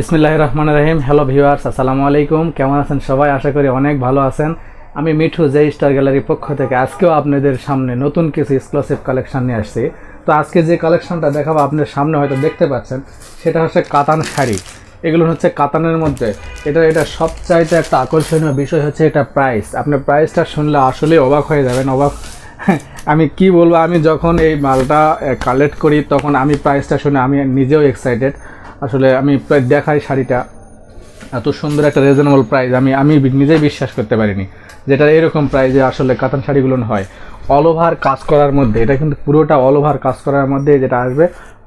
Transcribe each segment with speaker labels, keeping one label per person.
Speaker 1: বিসমিল্লাহ রহমান রহিম। Hello viewers আসসালামু আলাইকুম। কেমন আছেন সবাই? আশা করি অনেক ভালো আছেন। আমি মিঠু জে স্টার গ্যালারির পক্ষ থেকে আজকেও আপনাদের সামনে নতুন কিছু এক্সক্লুসিভ কালেকশন নিয়ে আসছি। তো আজকে যে কালেকশনটা দেখাবো আপনার সামনে হয়তো দেখতে পাচ্ছেন, সেটা হচ্ছে কাতান শাড়ি। এগুলো হচ্ছে কাতানের মধ্যে। এটা এটা সবচাইতে একটা আকর্ষণীয় বিষয় হচ্ছে এটা প্রাইস আপনার প্রাইসটা শুনলে আসলেই অবাক হয়ে যাবেন। অবাক আমি কি বলব? আমি যখন এই মালটা কালেক্ট করি, তখন আমি প্রাইসটা শুনে আমি নিজেও এক্সাইটেড আসলে আমি প্রায় দেখাই শাড়িটা। এত সুন্দর একটা রিজনেবল প্রাইস আমি আমি নিজেই বিশ্বাস করতে পারিনি যেটা এরকম প্রাইজে আসলে কাতান শাড়িগুলো হয়। অল ওভার কাজ করার মধ্যে, এটা কিন্তু পুরোটা অল ওভার কাজ করার মধ্যে যেটা আসবে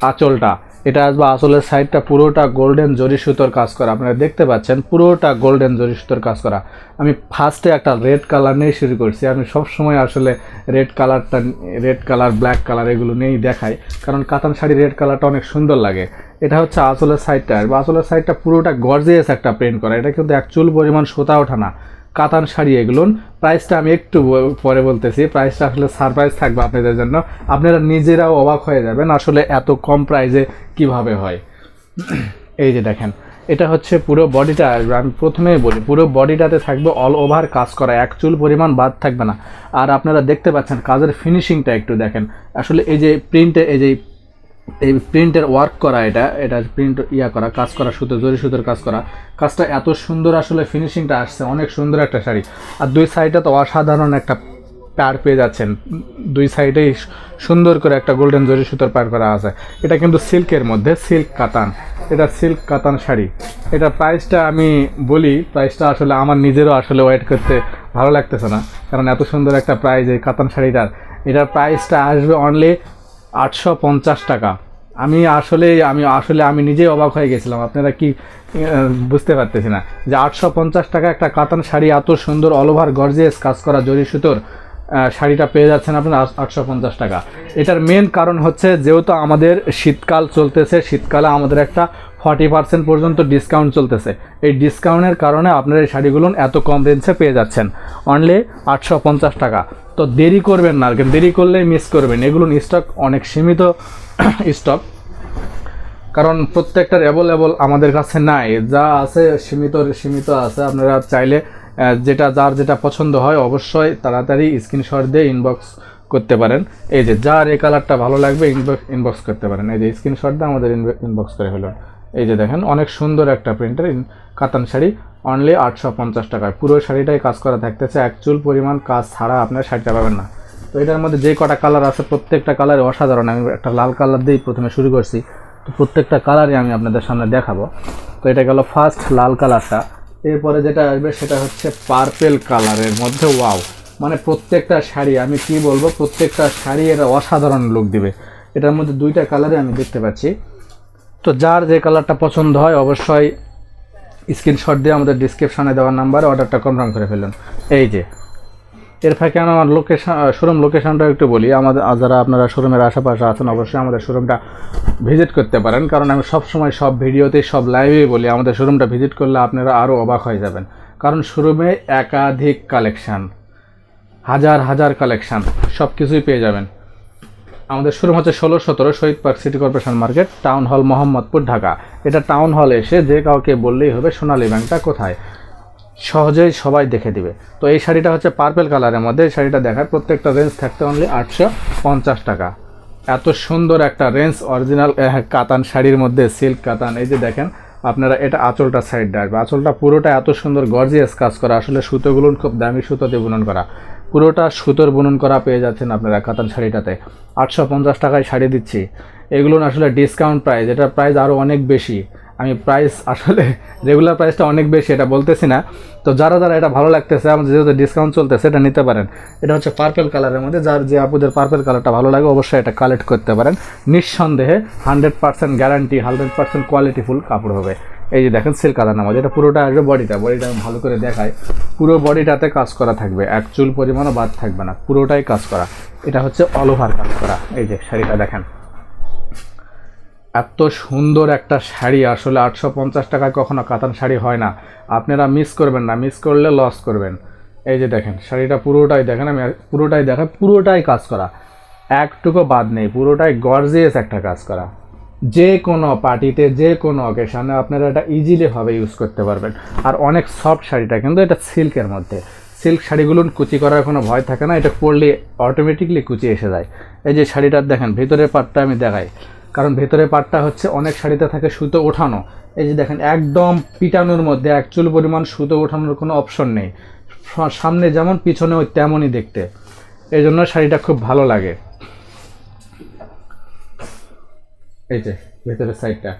Speaker 1: আঁচলটা। এটা আসবে আঁচলের সাইডটা পুরোটা গোল্ডেন জরি সুতোর কাজ করা। আপনারা দেখতে পাচ্ছেন পুরোটা গোল্ডেন জরি সুতোর কাজ করা। আমি ফার্স্টে একটা রেড কালার নিয়ে শুরু করছি। আমি সব সময় আসলে রেড কালারটা রেড কালার ব্ল্যাক কালার এগুলো নিয়েই দেখাই। কারণ কাতান শাড়ি রেড কালারটা অনেক সুন্দর লাগে। এটা হচ্ছে আঁচলের সাইডটা আর আঁচলের সাইডটা পুরোটা গর্জিয়াস একটা প্রিন্ট করা। এটা কিন্তু এক চুল পরিমাণ সোতা ওঠা না। কাতান শাড়ি এগুলো। প্রাইসটা আমি একটু পরে বলতেছি। প্রাইসটা আসলে সারপ্রাইজ থাকবে আপনাদের জন্য। আপনারা নিজেরাও অবাক হয়ে যাবেন আসলে এত কম প্রাইসে কীভাবে হয়। এই যে দেখেন, এটা হচ্ছে পুরো বডিটা আমি প্রথমেই বলি, পুরো বডিটাতে থাকবে অল ওভার কাজ করা। এক চুল পরিমাণ বাদ থাকবে না। আর আপনারা দেখতে পাচ্ছেন কাজের ফিনিশিংটা একটু দেখেন। আসলে এই যে প্রিন্টে এই যে এই প্রিন্টের ওয়ার্ক করা এটা এটা প্রিন্ট ইয়া করা, কাজ করা, সুতো, জরি সুতোর কাজ করা। কাজটা এত সুন্দর আসলে ফিনিশিংটা আসছে, অনেক সুন্দর একটা শাড়ি। আর দুই সাইডে তো অসাধারণ একটা পার পেয়ে যাচ্ছেন। দুই সাইডেই সুন্দর করে একটা গোল্ডেন জরি সুতোর পার করা আছে। এটা কিন্তু সিল্কের মধ্যে সিল্ক কাতান। এটা সিল্ক কাতান শাড়ি। এটা প্রাইসটা আমি বলি প্রাইসটা আসলে আমার নিজেরও আসলে ওয়েট করতে ভালো লাগতেছে না। কারণ এত সুন্দর একটা প্রাইস এই কাতান শাড়িটার। এটার প্রাইসটা আসবে অনলি আটশো পঞ্চাশ টাকা। আমি আসলে আমি আসলে আমি নিজেই অবাক হয়ে গেছিলাম। আপনারা কি বুঝতে পারতেছি না। যে আটশো পঞ্চাশ টাকা একটা কাতান শাড়ি, এত সুন্দর অল ওভার গর্জিয়াস কাজ করা জরি সুতোর শাড়িটা পেয়ে যাচ্ছেন আপনার আটশো পঞ্চাশ টাকা। এটার মেন কারণ হচ্ছে, যেহেতু আমাদের শীতকাল চলতেছে, শীতকালে আমাদের একটা ফর্টি পার্সেন্ট পর্যন্ত ডিসকাউন্ট চলতেছে। এই ডিসকাউন্টের কারণে আপনার এই শাড়িগুলো এত কম রেঞ্জে পেয়ে যাচ্ছেন। অনলি আটশো পঞ্চাশ টাকা। তো দেরি করবেন না কারণ দেরি করলেই মিস করবেন। এগুলো স্টক অনেক সীমিত স্টক কারণ প্রত্যেকটার অ্যাভেলেবল আমাদের কাছে নাই। যা আছে সীমিত সীমিত আছে। আপনারা চাইলে যেটা, যার যেটা পছন্দ হয় অবশ্যই তাড়াতাড়ি স্ক্রিনশট দিয়ে ইনবক্স করতে পারেন। এই যে, যার এই কালারটা ভালো লাগবে ইনবক্স ইনবক্স করতে পারেন। এই যে স্ক্রিনশট দিয়ে আমাদের ইনবক্স করে ফেলুন। এই যে দেখেন, অনেক সুন্দর একটা প্রিন্টের কাতান শাড়ি। অনলি আটশো পঞ্চাশ টাকায়। পুরো শাড়িটাই কাজ করা থাকতেছে। এক চুল পরিমাণ কাজ ছাড়া আপনার শাড়িটা পাবেন না। তো এটার মধ্যে যে কটা কালার আছে, প্রত্যেকটা কালার অসাধারণ। আমি একটা লাল কালার দিয়েই প্রথমে শুরু করছি। তো প্রত্যেকটা কালারই আমি আপনাদের সামনে দেখাবো। তো এটা গেল ফার্স্ট লাল কালারটা এরপরে যেটা আসবে, সেটা হচ্ছে পার্পেল কালারের মধ্যে ওয়াও মানে প্রত্যেকটা শাড়ি, আমি কি বলব? প্রত্যেকটা শাড়ি এটা অসাধারণ লুক দিবে। এটার মধ্যে দুইটা কালারই আমি দেখতে পাচ্ছি। তো যার যে কালারটা পছন্দ হয় অবশ্যই স্ক্রিনশট দিয়ে আমাদের ডিসক্রিপশনে দেওয়ার নাম্বারে অর্ডারটা কনফার্ম করে ফেলুন। এই যে, এর ফাঁকে আমি আমার লোকেশন শোরুম লোকেশনটা একটু বলি। আমাদের যারা আপনারা শোরুমের আশেপাশে আছেন, অবশ্যই আমাদের শোরুমটা ভিজিট করতে পারেন। কারণ আমি সব সময় সব ভিডিওতেই, সব লাইভেই বলি, আমাদের শোরুমটা ভিজিট করলে আপনারা আরও অবাক হয়ে যাবেন। কারণ শোরুমে একাধিক কালেকশান হাজার হাজার কালেকশান সব কিছুই পেয়ে যাবেন। আমাদের শোরুম হচ্ছে ষোলো সতেরো Shahid park city corporation market, town hall Mohammadpur, Dhaka. এটা টাউন হল এসে যে কাউকে বললেই হবে সোনালী ব্যাংকটা কোথায়? সহজেই সবাই দেখে দিবে। তো এই শাড়িটা হচ্ছে পার্পেল কালারের মধ্যে। এই শাড়িটা দেখার প্রত্যেকটা রেঞ্জ থাকতে অনলি আটশো পঞ্চাশ টাকা। এত সুন্দর একটা রেঞ্জ অরিজিনাল কাতান শাড়ির মধ্যে সিল্ক কাতান। এই যে দেখেন, আপনারা এটা আঁচলটা সাইড আসবে। আঁচলটা পুরোটা এত সুন্দর গর্জিয়াস কাজ করা। আসলে সুতোগুলো খুব দামি সুতো দিয়ে বুনন করা। পুরোটা সুতোর বুনন করা পেয়ে যাচ্ছেন আপনারা কাতান শাড়িটাতে। আটশো পঞ্চাশ টাকায় শাড়ি দিচ্ছি। এগুলো আসলে ডিসকাউন্ট প্রাইস এটার প্রাইস আরও অনেক বেশি। আমি প্রাইস আসলে রেগুলার প্রাইসটা অনেক বেশি, এটা বলতেছি না। তো যারা যারা এটা ভালো লাগতেছে আমাদের যেহেতু ডিসকাউন্ট চলতেছে, এটা নিতে পারেন। এটা হচ্ছে পার্পেল কালারের মধ্যে, যার যে আপুদের পার্পেল কালারটা ভালো লাগে, অবশ্যই এটা কালেক্ট করতে পারেন। নিঃসন্দেহে hundred percent guarantee hundred percent কোয়ালিটিফুল কাপড় হবে। এই যে দেখেন সিল্ক কালার নামাজ, এটা পুরোটা আসবে বডিটা বডিটা ভালো করে দেখায় পুরো বডিটাতে কাজ করা থাকবে, এক চুল পরিমাণও বাদ থাকবে না, পুরোটাই কাজ করা। এটা হচ্ছে অল ওভার কাজ করা, এই যে শাড়িটা দেখেন। এত সুন্দর একটা শাড়ি, আসলে আটশো পঞ্চাশ টাকায় কখনো কাতান শাড়ি হয় না। আপনারা মিস করবেন না মিস করলে লস করবেন। এই যে দেখেন, শাড়িটা পুরোটাই দেখেন, আমি পুরোটাই দেখাই, পুরোটাই কাজ করা। একটুকু বাদ নেই, পুরোটাই গর্জিয়াস একটা কাজ করা। যে কোনো পার্টিতে, যে কোনো অকেশনে আপনারা এটা ইজিলিভাবে ইউজ করতে পারবেন। আর অনেক সফট শাড়িটা কিন্তু এটা সিল্কের মধ্যে। সিল্ক শাড়িগুলো কুচি করার কোনো ভয় থাকে না, এটা পরলে অটোমেটিকলি কুচি এসে যায়। এই যে শাড়িটার দেখেন, ভেতরের পাটটা আমি দেখাই। কারণ ভেতরের পাটটা হচ্ছে অনেক শাড়িতে থাকে সুতো ওঠানো। এই যে দেখেন, একদম পিটানোর মধ্যে এক চুল পরিমাণ সুতো ওঠানোর কোনো অপশন নেই। সামনে যেমন পিছনে ওই তেমনই দেখতে। এই জন্য শাড়িটা খুব ভালো লাগে। এই যে, ভেতরের সাইডটা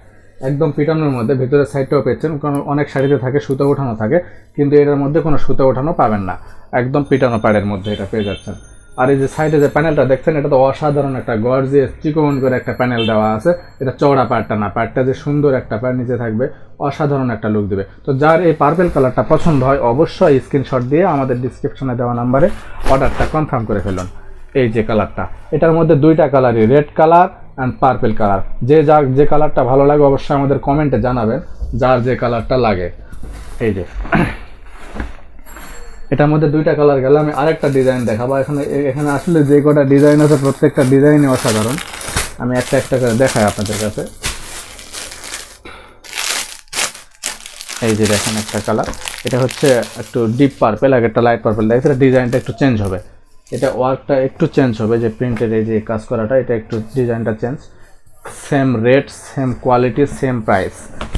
Speaker 1: একদম পিটানোর মধ্যে ভেতরের সাইডটাও পেয়েছেন, কারণ অনেক শাড়িতে থাকে, সুতো ওঠানো থাকে, কিন্তু এটার মধ্যে কোনো সুতো ওঠানো পাবেন না। একদম পিটানো প্যাডের মধ্যে এটা পেয়ে যাচ্ছেন। আর এই যে সাইডে যে প্যানেলটা দেখছেন? এটা তো অসাধারণ একটা গর্জিয়াস চিকন করে একটা প্যানেল দেওয়া আছে। এটা চওড়া প্যাডটা না প্যাডটা যে সুন্দর একটা প্যাড নিচে থাকবে, অসাধারণ একটা লুক দেবে। তো যার এই পার্পেল কালারটা পছন্দ হয়, অবশ্যই স্ক্রিনশট দিয়ে আমাদের ডিসক্রিপশনে দেওয়া নাম্বারে অর্ডারটা কনফার্ম করে ফেলুন। এই যে কালারটা এটার মধ্যে দুইটা কালারই red colour and purple colour যে যার, যে কালারটা ভালো লাগে অবশ্যই আমাদের কমেন্টে জানাবেন, যার যে কালারটা লাগে। এই যে। এটার মধ্যে দুইটা কালার গেলে, আমি আরেকটা ডিজাইন দেখাবো। এখানে এখানে আসলে যে কটা ডিজাইন আছে, প্রত্যেকটা ডিজাইনই অসাধারণ। আমি একটা একটা করে দেখাই আপনাদের কাছে। এই যে দেখেন একটা কালার এটা হচ্ছে একটু ডিপ পার্পেল একটা লাইট পার্পেল দেখে ডিজাইনটা একটু চেঞ্জ হবে। এটা ওয়ার্কটা একটু চেঞ্জ হবে, যে প্রিন্টের এই যে কাজ করাটা, এটা একটু ডিজাইনটা change same rate same quality same price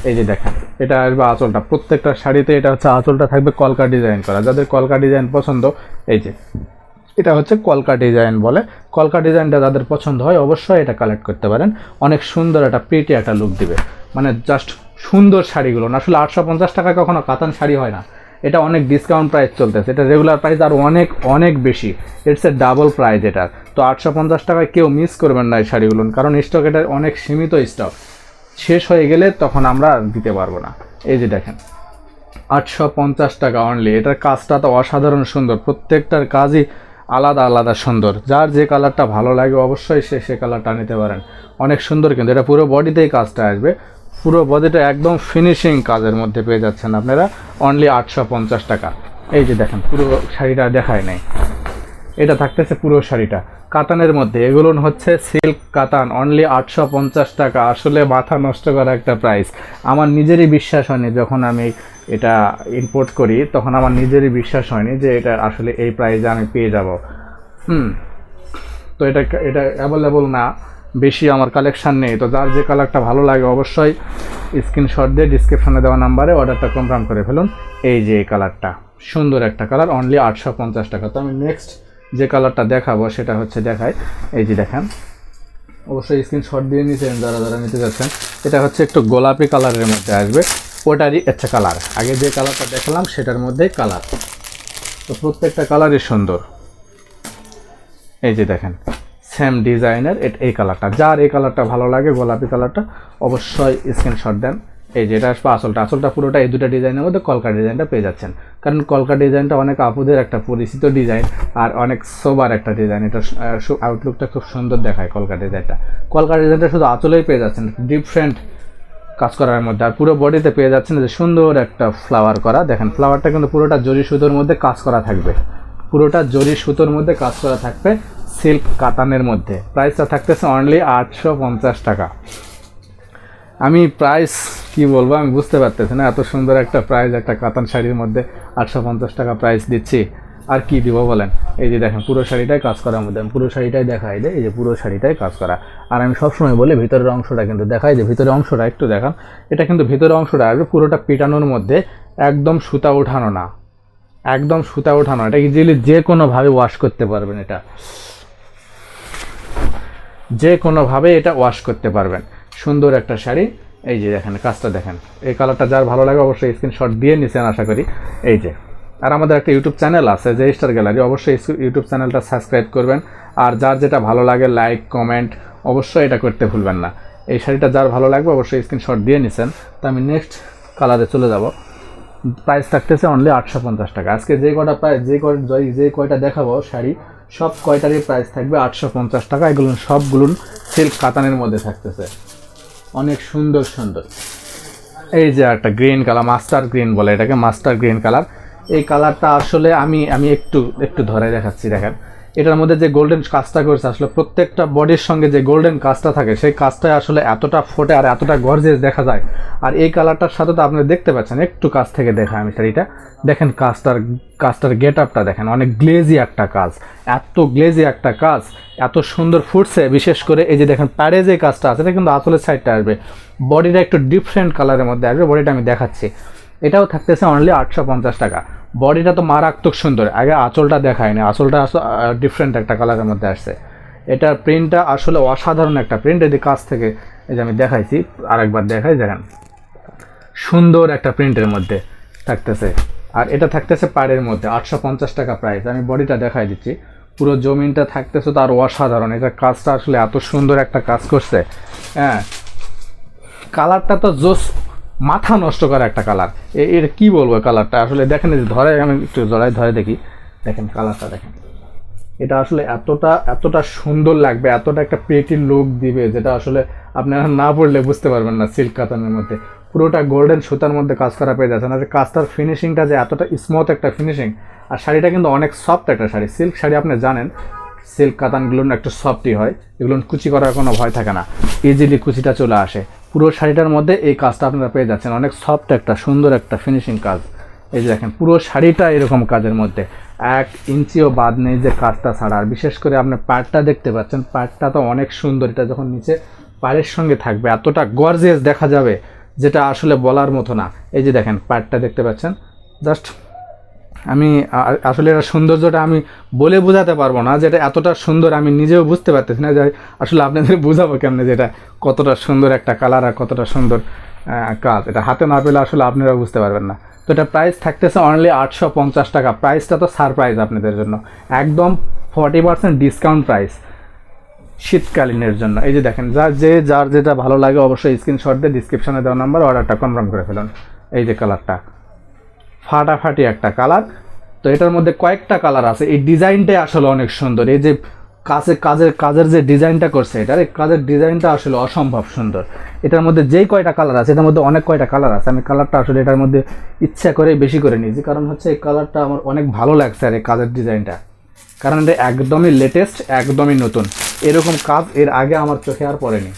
Speaker 1: এই যে দেখেন, এটা আসবে আঁচলটা। প্রত্যেকটা শাড়িতে এটা হচ্ছে আঁচলটা থাকবে কলকা ডিজাইন করা। যাদের কলকা ডিজাইন পছন্দ, এই যে, এটা হচ্ছে কলকা ডিজাইন বলে। কলকা ডিজাইনটা যাদের পছন্দ হয়, অবশ্যই এটা কালেক্ট করতে পারেন। অনেক সুন্দর একটা প্রিটি একটা লুক দিবে। মানে জাস্ট সুন্দর শাড়িগুলো। না, আসলে আটশো পঞ্চাশ টাকা কখনো কাতান শাড়ি হয় না। এটা অনেক ডিসকাউন্ট প্রাইস চলতেছে। এটা রেগুলার প্রাইস আর অনেক অনেক বেশি। ইটস এ ডাবল প্রাইস এটার তো আটশো পঞ্চাশ টাকায় কেউ মিস করবেন না এই শাড়িগুলো, কারণ স্টক এটা অনেক সীমিত স্টক শেষ হয়ে গেলে তখন আমরা দিতে পারব না। এই যে দেখেন, আটশো পঞ্চাশ টাকা অনলি এটার কাজটা তো অসাধারণ সুন্দর। প্রত্যেকটার কাজই আলাদা আলাদা সুন্দর। যার যে কালারটা ভালো লাগে অবশ্যই সে সে কালারটা নিতে পারেন। অনেক সুন্দর কিন্তু। এটা পুরো বডিতেই কাজটা আসবে। পুরো বডিটা একদম ফিনিশিং কাজের মধ্যে পেয়ে যাচ্ছেন আপনারা। অনলি আটশো পঞ্চাশ টাকা। এই যে দেখেন, পুরো শাড়িটা দেখায় নাই। এটা থাকতেছে পুরো শাড়িটা। কাতানের মধ্যে। এগুলো হচ্ছে সিল্ক কাতান। অনলি আটশো পঞ্চাশ টাকা। আসলে মাথা নষ্ট করা একটা প্রাইস আমার নিজেরই বিশ্বাস হয়নি যখন আমি এটা ইম্পোর্ট করি, তখন আমার নিজেরই বিশ্বাস হয়নি যে এটা আসলে এই প্রাইসে আমি পেয়ে যাব। হুম। তো এটা এটা অ্যাভেলেবল না। বেশি আমার কালেকশান নেই। তো যার যে কালারটা ভালো লাগে অবশ্যই স্ক্রিনশট দিয়ে ডিসক্রিপশানে দেওয়া নাম্বারে অর্ডারটা কনফার্ম করে ফেলুন। এই যে এই কালারটা সুন্দর একটা কালার অনলি আটশো পঞ্চাশ টাকা। তো আমি নেক্সট যে কালারটা দেখাবো সেটা হচ্ছে দেখাই। এই যে দেখেন। অবশ্যই স্ক্রিনশট দিয়ে নিচ্ছেন যারা যারা নিতে যাচ্ছেন। এটা হচ্ছে একটু গোলাপি কালারের মধ্যে আসবে। ওটারই একটা কালার আগে যে কালারটা দেখালাম সেটার মধ্যেই কালার তো প্রত্যেকটা কালারই সুন্দর। এই যে দেখেন। সেম ডিজাইনের এই কালারটা যার এই কালারটা ভালো লাগে, গোলাপি কালারটা অবশ্যই স্ক্রিনশট দেন। এই যেটা আসবে আসলটা। আসলটা পুরোটা এই দুটো ডিজাইনের মধ্যে কলকা ডিজাইনটা পেয়ে যাচ্ছেন। কারণ কলকা ডিজাইনটা অনেক আপুদের একটা পরিচিত ডিজাইন আর অনেক সোবার একটা ডিজাইন এটা আউটলুকটা খুব সুন্দর দেখায় কলকা ডিজাইনটা কলকা ডিজাইনটা শুধু আঁচলেই পেয়ে যাচ্ছেন ডিফারেন্ট কাজ করার মধ্যে। আর পুরো বডিতে পেয়ে যাচ্ছেন যে সুন্দর একটা ফ্লাওয়ার করা। দেখেন ফ্লাওয়ারটা কিন্তু পুরোটা জরি সুতোর মধ্যে কাজ করা থাকবে। পুরোটা জরি সুতোর মধ্যে কাজ করা থাকবে সিল্ক কাতানের মধ্যে। প্রাইসটা থাকতেছে অনলি আটশো পঞ্চাশ টাকা। আমি প্রাইস কি বলব, আমি বুঝতে পারতেছি না, এত সুন্দর একটা প্রাইস একটা কাতান শাড়ির মধ্যে আটশো পঞ্চাশ টাকা প্রাইস দিচ্ছি। আর কি দিব বলেন? এই যে দেখেন, পুরো শাড়িটাই কাজ করার মধ্যে। পুরো শাড়িটাই দেখাই দেয় এই যে পুরো শাড়িটাই কাজ করা। আর আমি সবসময় বলি, ভিতরের অংশটা কিন্তু দেখাই যে ভিতরের অংশটা একটু দেখান এটা কিন্তু ভিতরের অংশটা আসবে পুরোটা পিটানোর মধ্যে, একদম সুতা ওঠানো না। একদম সুতা ওঠানো, এটা ইজিলি যে কোনোভাবে ওয়াশ করতে পারবেন এটা। যে কোনোভাবে এটা ওয়াশ করতে পারবেন। সুন্দর একটা শাড়ি। এই যে দেখেন, কাজটা দেখেন। এই কালারটা যার ভালো লাগে অবশ্যই স্ক্রিনশট দিয়ে নিছেন, আশা করি। এই যে, আর আমাদের একটা ইউটিউব চ্যানেল আছে, যে স্টার গ্যালারি অবশ্যই ইউটিউব চ্যানেলটা সাবস্ক্রাইব করবেন। আর যার যেটা ভালো লাগে লাইক কমেন্ট অবশ্যই এটা করতে ভুলবেন না। এই শাড়িটা যার ভালো লাগবে, অবশ্যই স্ক্রিনশট দিয়ে নিছেন। তো আমি নেক্সট কালারে চলে যাব। প্রাইস থাকতেছে অনলি আটশো পঞ্চাশ টাকা। আজকে যে কটা প্রাইস যে কয়, যে কয়টা দেখাবো শাড়ি, সব কয়টারই প্রাইস থাকবে আটশো পঞ্চাশ টাকা। এগুলো সবগুলো সিল্ক কাতানের মধ্যে থাকতেছে। অনেক সুন্দর সুন্দর। এই যে একটা গ্রিন কালার মাস্টার গ্রিন বলে এটাকে মাস্টার গ্রিন কালার এই কালারটা আসলে আমি আমি একটু একটু ধরে দেখাচ্ছি, দেখেন। এটার মধ্যে যে গোল্ডেন কাজটা করেছে, আসলে প্রত্যেকটা বডির সঙ্গে যে গোল্ডেন কাজটা থাকে, সেই কাজটা আসলে এতটা ফোটে আর এতটা গর্জেস দেখা যায়। আর এই কালারটার সাথে তো আপনি দেখতে পাচ্ছেন, একটু কাছ থেকে দেখা আমি শাড়িটা। দেখেন কাজটার কাজটার গেট আপটা দেখেন, অনেক গ্লেজি একটা কাজ, এত গ্লেজি একটা কাজ, এত সুন্দর ফুটছে, বিশেষ করে এই যে দেখেন প্যাডে যে কাজটা আছে, এটা কিন্তু আসলের সাইডটা আসবে। বডিটা একটু ডিফারেন্ট কালারের মধ্যে আসবে বডিটা আমি দেখাচ্ছি। এটাও থাকতেছে অনলি আটশো পঞ্চাশ টাকা। বডিটা তো মারাত্মক সুন্দর। আগে আঁচলটা দেখায়নি। আঁচলটা আসলে ডিফারেন্ট একটা কালারের মধ্যে আসছে। এটার প্রিন্টটা আসলে অসাধারণ একটা প্রিন্ট এদিকে কাছ থেকে, এই যে আমি দেখাইছি, আরেকবার দেখাই, দেখেন। সুন্দর একটা প্রিন্টের মধ্যে থাকতেছে। আর এটা থাকতেছে পাড়ের মধ্যে, আটশো পঞ্চাশ টাকা প্রাইস আমি বডিটা দেখাই দিচ্ছি। পুরো জমিনটা থাকতেছে তো আর অসাধারণ। এটা কাজটা আসলে এত সুন্দর একটা কাজ করছে। হ্যাঁ। কালারটা তো জোস মাথা নষ্ট করা একটা কালারের কি বলব কালারটা আসলে দেখেন যে ধরে, আমি একটু জড়াই ধরে দেখি। দেখেন কালারটা দেখেন। এটা আসলে এতটা এতটা সুন্দর লাগবে, এতটা একটা পেটি লুক দিবে, যেটা আসলে আপনারা না পড়লে বুঝতে পারবেন না সিল্ক কাতানের মধ্যে। পুরোটা গোল্ডেন সুতার মধ্যে কাজ করা পেয়ে যাচ্ছেন। আর কাজটার ফিনিশিংটা যে এতটা স্মুথ একটা ফিনিশিং আর শাড়িটা কিন্তু অনেক সফট একটা শাড়ি। সিল্ক শাড়ি আপনি জানেন সিল্ক কাতানগুলো একটু সফটই হয়, এগুলো কুচি করার কোনো ভয় থাকে না। ইজিলি কুচিটা চলে আসে। পুরো শাড়িটার মধ্যে এই কাজটা আপনারা পেয়ে যাচ্ছেন। অনেক সফট একটা, সুন্দর একটা ফিনিশিং কাজ। এই যে দেখেন, পুরো শাড়িটা এরকম কাজের মধ্যে। এক ইঞ্চিও বাদ নেই যে কাজটা ছাড়া। আর বিশেষ করে আপনি পাড়টা দেখতে পাচ্ছেন পাড়টা তো অনেক সুন্দর। এটা যখন নিচে পাড়ের সঙ্গে থাকবে, এতটা গর্জিয়াস দেখা যাবে, যেটা আসলে বলার মতো না। এই যে দেখেন পাড়টা দেখতে পাচ্ছেন জাস্ট আমি আসলে এটা সৌন্দর্যটা আমি বলে বোঝাতে পারব না যেটা এতটা সুন্দর আমি নিজেও বুঝতে পারতেছি না। যে আসলে আপনাদের বোঝাবো কেমনে যেটা কতটা সুন্দর একটা কালার আর কতটা সুন্দর কাজ। এটা হাতে না পেলে আসলে আপনারাও বুঝতে পারবেন না। তো এটা প্রাইস থাকতেছে অনলি আটশো পঞ্চাশ টাকা। প্রাইসটা তো সারপ্রাইজ আপনাদের জন্য। একদম ফর্টি পার্সেন্ট ডিসকাউন্ট প্রাইস শীতকালীনের জন্য। এই যে দেখেন যার যে, যার যেটা ভালো লাগে অবশ্যই স্ক্রিনশট দিয়ে ডিসক্রিপশনে দেওয়া নাম্বার অর্ডারটা কনফার্ম করে ফেলুন। এই যে কালারটা ফাটাফাটি একটা কালার। তো এটার মধ্যে কয়েকটা কালার আছে। এই ডিজাইনটাই আসলে অনেক সুন্দর। এই যে কাজের কাজের কাজের যে ডিজাইনটা করছে এটার এই কাজের ডিজাইনটা আসলে অসম্ভব সুন্দর। এটার মধ্যে যেই কয়টা কালার আছে, এটার মধ্যে অনেক কয়টা কালার আছে। আমি কালারটা আসলে এটার মধ্যে ইচ্ছা করে বেশি করে নিয়েছি। কারণ হচ্ছে এই কালারটা আমার অনেক ভালো লাগছে আর এই কাজের ডিজাইনটা। কারণ এটা একদমই লেটেস্ট একদমই নতুন। এরকম কাজ এর আগে আমার চোখে আর পড়েনি।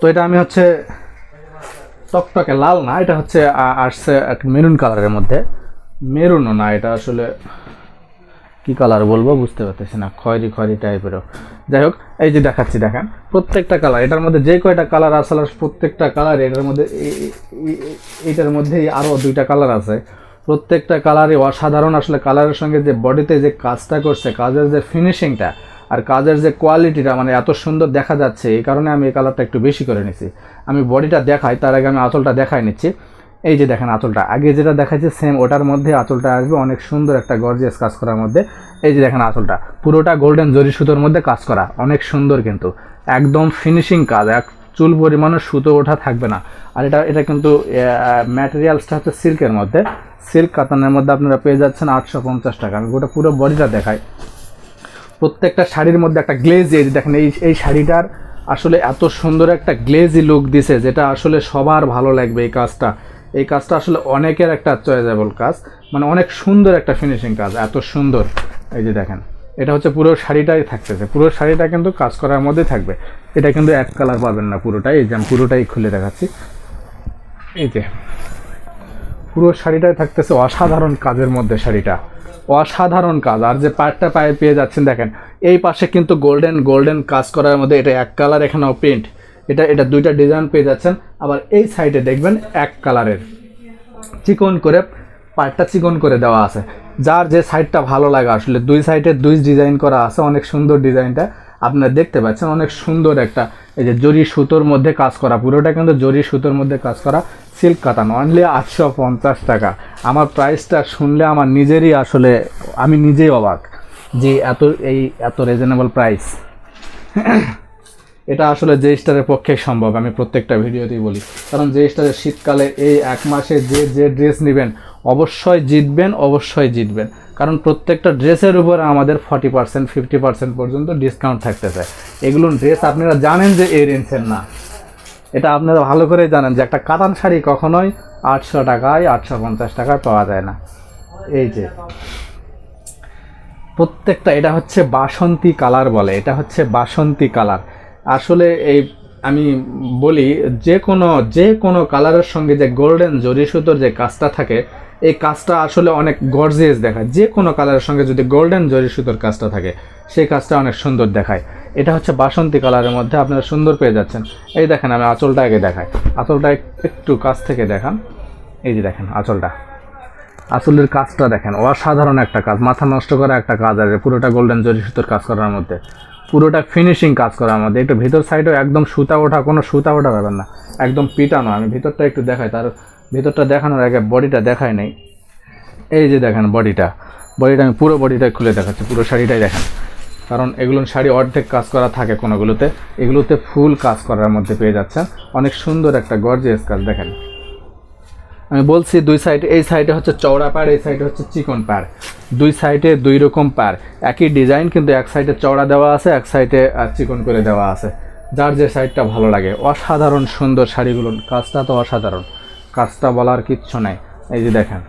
Speaker 1: তো এটা আমি হচ্ছে টকটকে লাল না, এটা হচ্ছে আসছে একটা মেরুন কালারের মধ্যে। মেরুনও না, এটা আসলে কি কালার বলব বুঝতে পারতেছি না, খয়েরি খয়েরি টাইপেরও যাই হোক, এই যে দেখাচ্ছি, দেখেন, প্রত্যেকটা কালার, এটার মধ্যে যে কয়টা কালার আসলে প্রত্যেকটা কালার, এটার মধ্যে এই- এই- এই- এইটার মধ্যেই আরও দুইটা কালার আছে। প্রত্যেকটা কালারই অসাধারণ, আসলে কালারের সঙ্গে যে বডিতে যে কাজটা করছে, কাজের যে ফিনিশিংটা আর কাজের যে কোয়ালিটিটা মানে এত সুন্দর দেখা যাচ্ছে, এই কারণে আমি এই কালারটা একটু বেশি করে নিছি। আমি বডিটা দেখাই, তার আগে আমি আঁচলটা দেখাই নিচ্ছি। এই যে দেখেন আঁচলটা, আগে যেটা দেখাচ্ছি সেম ওটার মধ্যে আঁচলটা আসবে, অনেক সুন্দর একটা গর্জিয়াস কাজ করার মধ্যে। এই যে দেখেন আঁচলটা, পুরোটা গোল্ডেন জরি সুতোর মধ্যে কাজ করা, অনেক সুন্দর কিন্তু। একদম ফিনিশিং কাজ, এক চুল পরিমাণে সুতো ওঠা থাকবে না। আর এটা এটা কিন্তু ম্যাটেরিয়ালসটা হচ্ছে সিল্কের মধ্যে। সিল্ক কাতানের মধ্যে আপনারা পেয়ে যাচ্ছেন আটশো পঞ্চাশ টাকা। আমি গোটা পুরো বডিটা দেখাই। প্রত্যেকটা শাড়ির মধ্যে একটা গ্লেজি দেখেন, এই এই শাড়িটার আসলে এত সুন্দর একটা গ্লেজি লুক দিছে, যেটা আসলে সবার ভালো লাগবে এই কাজটা। এই কাজটা আসলে অনেকের একটা চয়েজেবল কাজ মানে অনেক সুন্দর একটা ফিনিশিং কাজ, এত সুন্দর। এই যে দেখেন, এটা হচ্ছে পুরো শাড়িটাই থাকতেছে, পুরো শাড়িটা কিন্তু কাজ করার মধ্যে থাকবে। এটা কিন্তু এক কালার পাবেন না পুরোটাই, এই যে আমি পুরোটাই খুলে দেখাচ্ছি। এই যে, পুরো শাড়িটাই থাকতেছে, অসাধারণ কাজের মধ্যে শাড়িটা। অসাধারণ কাজ। আর যে পার্টটা পায়ে পেয়ে যাচ্ছেন, দেখেন, এই পাশে কিন্তু গোল্ডেন গোল্ডেন কাজ করার মধ্যে এটা এক কালার এখানেও প্রিন্ট এটা এটা দুইটা ডিজাইন পেয়ে যাচ্ছেন। আবার এই সাইডে দেখবেন এক কালারের চিকন করে, পার্টটা চিকন করে দেওয়া আছে। যার যে সাইডটা ভালো লাগে, আসলে দুই সাইডে দুই ডিজাইন করা আছে, অনেক সুন্দর ডিজাইনটা আপনারা দেখতে পাচ্ছেন অনেক সুন্দর একটা, এই যে জরি সুতোর মধ্যে কাজ করা, পুরোটা কিন্তু জরি সুতোর মধ্যে কাজ করা সিল্ক কাতান অনলি আটশো পঞ্চাশ টাকা। আমার প্রাইসটা শুনলে আমার নিজেরই আসলে, আমি নিজেই অবাক যে এত, এই এত রিজনেবল প্রাইস এটা আসলে যে স্টারের পক্ষে সম্ভব, আমি প্রত্যেকটা ভিডিওতেই বলি। কারণ যে স্টারের শীতকালে এই এক মাসে যে যে ড্রেস নেবেন অবশ্যই জিতবেন অবশ্যই জিতবেন। কারণ প্রত্যেকটা ড্রেসের উপর আমাদের ফর্টি পার্সেন্ট ফিফটি পার্সেন্ট পর্যন্ত ডিসকাউন্ট থাকতেছে। এগুলো ড্রেস আপনারা জানেন যে এই রেঞ্জের না। এটা আপনারা ভালো করেই জানেন যে একটা কাতান শাড়ি কখনোই আটশো টাকায়, আটশো পঞ্চাশ টাকায় পাওয়া যায় না। এই যে। প্রত্যেকটা, এটা হচ্ছে বাসন্তী কালার বলে, এটা হচ্ছে বাসন্তী কালার। আসলে এই আমি বলি, যে কোনো যে কোনো কালারের সঙ্গে যে গোল্ডেন জরি সুতোর যে কাজটা থাকে এই কাজটা আসলে অনেক গর্জিয়াস দেখায়। যে কোনো কালারের সঙ্গে যদি গোল্ডেন জরি সুতোর কাজটা থাকে, সেই কাজটা অনেক সুন্দর দেখায়। এটা হচ্ছে বাসন্তী কালারের মধ্যে আপনারা সুন্দর পেয়ে যাচ্ছেন। এই দেখেন, আমি আঁচলটা আগে দেখাই। আঁচলটা একটু কাছ থেকে দেখান। এই যে দেখেন, আঁচলটা। আঁচলের কাজটা দেখেন, অসাধারণ একটা কাজ। মাথা নষ্ট করা একটা কাজ আছে, পুরোটা গোল্ডেন জরি সুতোর কাজ করার মধ্যে। পুরোটা ফিনিশিং কাজ করার মধ্যে। একটু ভিতর সাইডেও একদম সুতা ওঠা, কোনো সুতা ওঠা পাবেন না। একদম পিটানো। আমি ভিতরটা একটু দেখাই, তার ভিতরটা দেখানোর আগে বডিটা দেখায় নাই। এই যে দেখেন বডিটা বডিটা আমি পুরো বডিটাই খুলে দেখাচ্ছি, পুরো শাড়িটাই দেখেন। কারণ এগুলো শাড়ি অর্ধেক কাজ করা থাকে কোনোগুলোতে, এগুলোতে ফুল কাজ করার মধ্যে পেয়ে যাচ্ছেন। অনেক সুন্দর একটা গর্জিয়াস কাজ, দেখেন। আমি বলছি দুই সাইডে এই সাইডে হচ্ছে চওড়া পাড়, এই সাইডে হচ্ছে চিকন পাড়। দুই সাইডে দুই রকম পাড়। একই ডিজাইন কিন্তু এক সাইডে চওড়া দেওয়া আছে, এক সাইডে চিকন করে দেওয়া আছে। যার যে সাইডটা ভালো লাগে। অসাধারণ সুন্দর শাড়িগুলোর কাজটা তো অসাধারণ। কাজটা বলার কিচ্ছু নাই। এই যে দেখেন,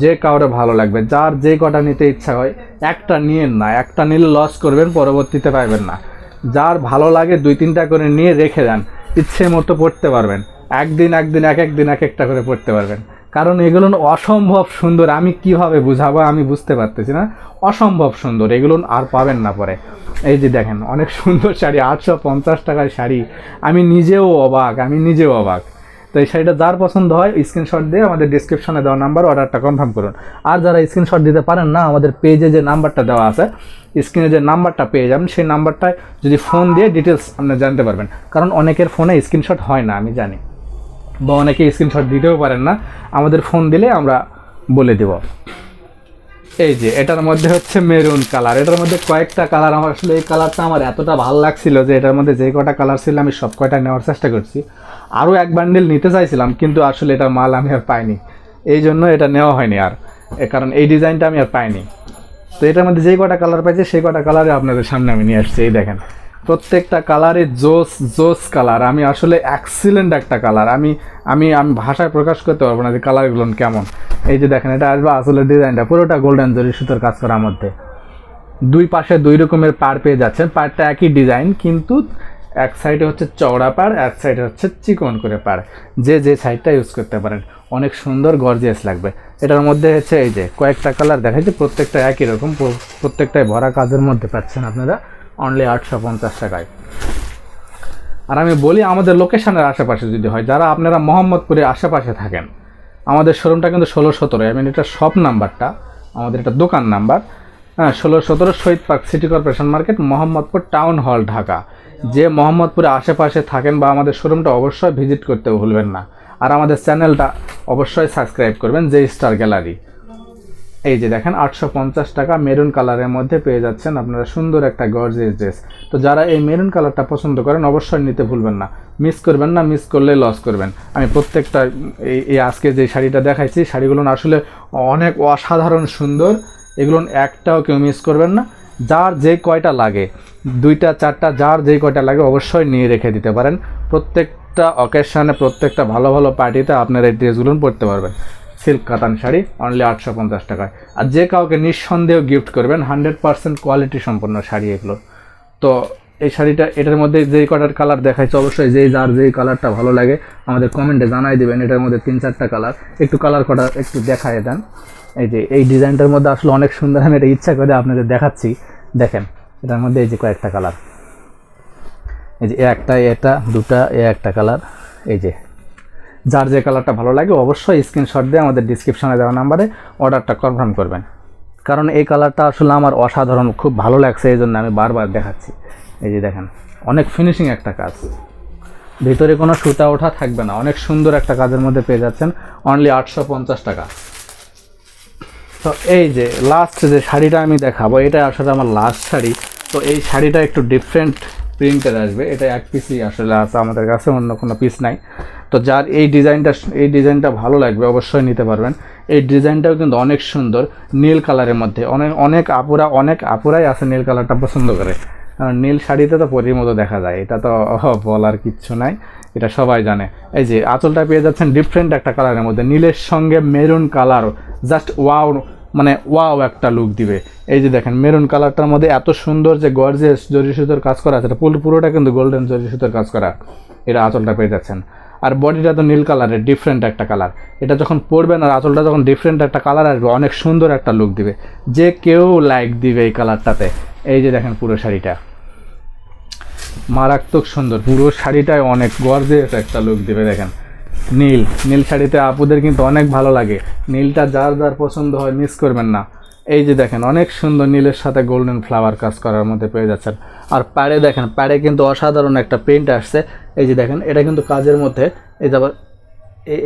Speaker 1: যে কাউরে ভালো লাগবে, যার যে কটা নিতে ইচ্ছা হয়, একটা নিয়েন না, একটা নিলে লস করবেন, পরবর্তীতে পাইবেন না। যার ভালো লাগে, দুই তিনটা করে নিয়ে রেখে দেন, ইচ্ছে মতো পড়তে পারবেন। একদিন একদিন, এক এক দিন, এক একটা করে পড়তে পারবেন। কারণ এগুলো অসম্ভব সুন্দর, আমি কীভাবে বুঝাবো আমি বুঝতে পারতেছি না। অসম্ভব সুন্দর, এগুলো আর পাবেন না পরে। এই যে দেখেন, অনেক সুন্দর শাড়ি, আটশো পঞ্চাশ টাকার শাড়ি। আমি নিজেও অবাক, আমি নিজেও অবাক। তো এই শাড়িটা যার পছন্দ হয় স্ক্রিনশট দিয়ে আমাদের ডিসক্রিপশনে দেওয়া নাম্বার অর্ডারটা কনফার্ম করুন। আর যারা স্ক্রিনশট দিতে পারেন না, আমাদের পেজে যে নাম্বারটা দেওয়া আছে স্ক্রিনে যে নাম্বারটা পেয়ে যাবেন, সেই নাম্বারটায় যদি ফোন দিয়ে ডিটেলস আপনি জানতে পারবেন। কারণ অনেকের ফোনে স্ক্রিনশট হয় না, আমি জানি। বা অনেকে স্ক্রিনশট দিতেও পারেন না। আমাদের ফোন দিলে আমরা বলে দেব। এই যে, এটার মধ্যে হচ্ছে মেরুন কালার এটার মধ্যে কয়েকটা কালার আমার আসলে এই কালারটা আমার এতটা ভালো লাগছিল যে এটার মধ্যে যে কটা কালার ছিল আমি সব কয়টা নেওয়ার চেষ্টা করছি। আরও এক বান্ডেল নিতে চাইছিলাম, কিন্তু আসলে এটা মাল আমি আর পাইনি। এই জন্য এটা নেওয়া হয়নি আর। কারণ এই ডিজাইনটা আমি আর পাইনি। তো এটার মধ্যে যেই কটা কালার পাইছে, সেই কটা কালারে আপনাদের সামনে আমি নিয়ে আসছি, এই দেখেন। প্রত্যেকটা কালারে জোস জোস কালার আমি আসলে অ্যাক্সিলেন্ট একটা কালার আমি আমি আমি ভাষায় প্রকাশ করতে পারব না যে কালারগুলো কেমন। এই যে দেখেন, এটা আসবে আসলে ডিজাইনটা পুরোটা গোল্ডেন জরি সুতোর কাজ করার মধ্যে। দুই পাশে দুই রকমের পাড় পেয়ে যাচ্ছেন। পাড়টা একই ডিজাইন কিন্তু এক সাইডে হচ্ছে চওড়া পাড়, এক সাইডে হচ্ছে চিকন করে পাড়। যে যে সাইডটা ইউজ করতে পারেন, অনেক সুন্দর গর্জিয়াস লাগবে। এটার মধ্যে হচ্ছে এই যে কয়েকটা কালার দেখাচ্ছে প্রত্যেকটা একই রকম, প্র- প্রত্যেকটাই ভরা কাজের মধ্যে পাচ্ছেন আপনারা অনলি আটশো পঞ্চাশ টাকায়। আর আমি বলি, আমাদের লোকেশনের আশেপাশে যদি হয়, যারা আপনারা মোহাম্মদপুরের আশেপাশে থাকেন, আমাদের শোরুমটা কিন্তু ষোলো সতেরো আই মিন এটা শপ নাম্বারটা আমাদের এটা দোকান নাম্বার হ্যাঁ ষোলো সতেরো Shahid park city corporation market, Mohammadpur town hall, Dhaka. যে মোহাম্মদপুরে আশেপাশে থাকেন বা আমাদের শোরুমটা অবশ্যই ভিজিট করতে ভুলবেন না। আর আমাদের চ্যানেলটা অবশ্যই সাবস্ক্রাইব করবেন, যে স্টার গ্যালারি। এই যে দেখেন, আটশো পঞ্চাশ টাকা মেরুন কালারের মধ্যে পেয়ে যাচ্ছেন আপনারা সুন্দর একটা গর্জিয়াস ড্রেস। তো যারা এই মেরুন কালারটা পছন্দ করেন, অবশ্যই নিতে ভুলবেন না। মিস করবেন না, মিস করলে লস করবেন। আমি প্রত্যেকটা এই এই আজকে যে শাড়িটা দেখাইছি, শাড়িগুলো আসলে অনেক অসাধারণ সুন্দর। এগুলো একটাও কেউ মিস করবেন না। যার যে কয়টা লাগে। দুইটা, চারটা, যার যেই কয়টা লাগে অবশ্যই নিয়ে রেখে দিতে পারেন। প্রত্যেকটা অকেশনে প্রত্যেকটা ভালো ভালো পার্টিতে আপনারা এই ড্রেসগুলো পরতে পারবেন। সিল্ক কাতান শাড়ি অনলি আটশো পঞ্চাশ টাকায়। আর যে কাউকে নিঃসন্দেহ গিফট করবেন হান্ড্রেড পার্সেন্ট কোয়ালিটি সম্পন্ন শাড়ি এগুলো। তো এই শাড়িটা, এটার মধ্যে যেই কটার কালার দেখাইছে অবশ্যই যেই, যার যেই কালারটা ভালো লাগে আমাদের কমেন্টে জানাই দেবেন। এটার মধ্যে তিন, চারটা কালার একটু কালার কটা একটু দেখায় দেন। এই যে, এই ডিজাইনটার মধ্যে আসলে অনেক সুন্দর, আমি এটা ইচ্ছা করে আপনাদের দেখাচ্ছি। দেখেন। এটার মধ্যে এই যে কয়েকটা কালার এই যে একটা এটা দুটা, এ একটা কালার এই যে যার যে কালারটা ভালো লাগে অবশ্যই স্ক্রিনশট দিয়ে আমাদের ডিসক্রিপশনে দেওয়া নাম্বারে অর্ডারটা কনফার্ম করবেন। কারণ এই কালারটা আসলে আমার অসাধারণ, খুব ভালো লাগছে এই জন্য আমি বারবার দেখাচ্ছি। এই যে দেখেন, অনেক ফিনিশিং একটা কাজ। ভিতরে কোনো সুতা ওঠা থাকবে না। অনেক সুন্দর একটা কাজের মধ্যে পেয়ে যাচ্ছেন। অনলি আটশো পঞ্চাশ টাকা। তো এই যে লাস্ট যে শাড়িটা আমি দেখাবো, এটা আসলে আমার লাস্ট শাড়ি। তো এই শাড়িটা একটু ডিফারেন্ট প্রিন্টের আসবে। এটা এক পিসই আসলে আছে, আমাদের কাছে অন্য কোনো পিস নাই। তো যার এই ডিজাইনটা এই ডিজাইনটা ভালো লাগবে, অবশ্যই নিতে পারবেন। এই ডিজাইনটাও কিন্তু অনেক সুন্দর, নীল কালারের মধ্যে। অনেক অনেক আপুরা, অনেক আপুরাই আছে নীল কালারটা পছন্দ করে। কারণ নীল শাড়িতে তো পরির মতো দেখা যায়। এটা তো বলার কিচ্ছু নাই। এটা সবাই জানে। এই যে আঁচলটা পেয়ে যাচ্ছেন ডিফারেন্ট একটা কালারের মধ্যে। নীলের সঙ্গে মেরুন কালার জাস্ট ওয়াও মানে ওয়াও একটা লুক দিবে। এই যে দেখেন মেরুন কালারটার মধ্যে এত সুন্দর যে গর্জেস জরি সুতোর কাজ করা আছে, এটা পুরো- পুরোটা কিন্তু গোল্ডেন জরি সুতোর কাজ করা, এটা আঁচলটা পেয়ে যাচ্ছেন। আর বডিটা তো নীল কালারের ডিফারেন্ট একটা কালার এটা যখন পরবেন আর আঁচলটা যখন ডিফারেন্ট একটা কালার আসবে, অনেক সুন্দর একটা লুক দিবে। যে কেউ লাইক দিবে এই কালারটাতে এই যে দেখেন পুরো শাড়িটা। মারাত্মক সুন্দর, পুরো শাড়িটায় অনেক গর্জেস একটা লুক দিবে, দেখেন। নীল নীল শাড়িতে আপুদের কিন্তু অনেক ভালো লাগে। নীলটা যার যার পছন্দ হয় মিস করবেন না। এই যে দেখেন, অনেক সুন্দর নীলের সাথে গোল্ডেন ফ্লাওয়ার কাজ করার মধ্যে পেয়ে যাচ্ছেন। আর প্যাড়ে দেখেন প্যাড়ে কিন্তু অসাধারণ একটা প্রিন্ট আসছে। এই যে দেখেন, এটা কিন্তু কাজের মধ্যে, এই যে আবার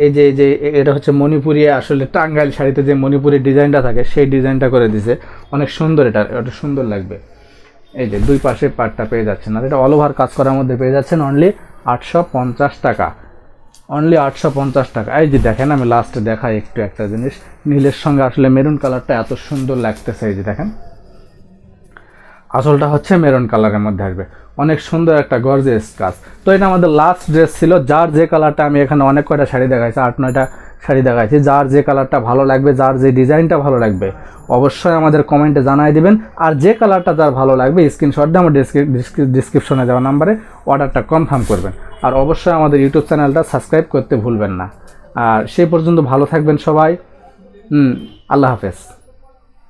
Speaker 1: এই যে যে এটা হচ্ছে মণিপুরি আসলে টাঙ্গাইল শাড়িতে যে মণিপুরি ডিজাইনটা থাকে, সেই ডিজাইনটা করে দিছে। অনেক সুন্দর এটা এটা সুন্দর লাগবে। এই যে দুই পাশে পার্টটা পেয়ে যাচ্ছেন। আর এটা অল ওভার কাজ করার মধ্যে পেয়ে যাচ্ছেন অনলি আটশো পঞ্চাশ টাকা। অনলি আটশো পঞ্চাশ টাকা। এই যে দেখেন, আমি লাস্টে দেখাই একটু একটা জিনিস। নীলের সঙ্গে আসলে মেরুন কালারটা এত সুন্দর লাগতেছে, এই যে দেখেন। আসলটা হচ্ছে মেরুন কালারের মধ্যে আসবে। অনেক সুন্দর একটা গর্জেস কাজ। তো এটা আমাদের লাস্ট ড্রেস ছিল, যার যে কালারটা আমি এখানে অনেক কয়টা শাড়ি দেখাইছি, আট, নয়টা শাড়ি দেখাইছি, যার যে কালারটা ভালো লাগবে, যার যে ডিজাইনটা ভালো লাগবে, অবশ্যই আমাদের কমেন্টে জানাই দিবেন। আর যে কালারটা যার ভালো লাগবে স্ক্রিনশট দিয়ে আমার ডিসক্রিপশনে দেওয়া নাম্বারে অর্ডারটা কনফার্ম করবেন। আর অবশ্যই আমাদের ইউটিউব চ্যানেলটা সাবস্ক্রাইব করতে ভুলবেন না। আর সেই পর্যন্ত ভালো থাকবেন সবাই। হুম, আল্লাহ হাফেজ।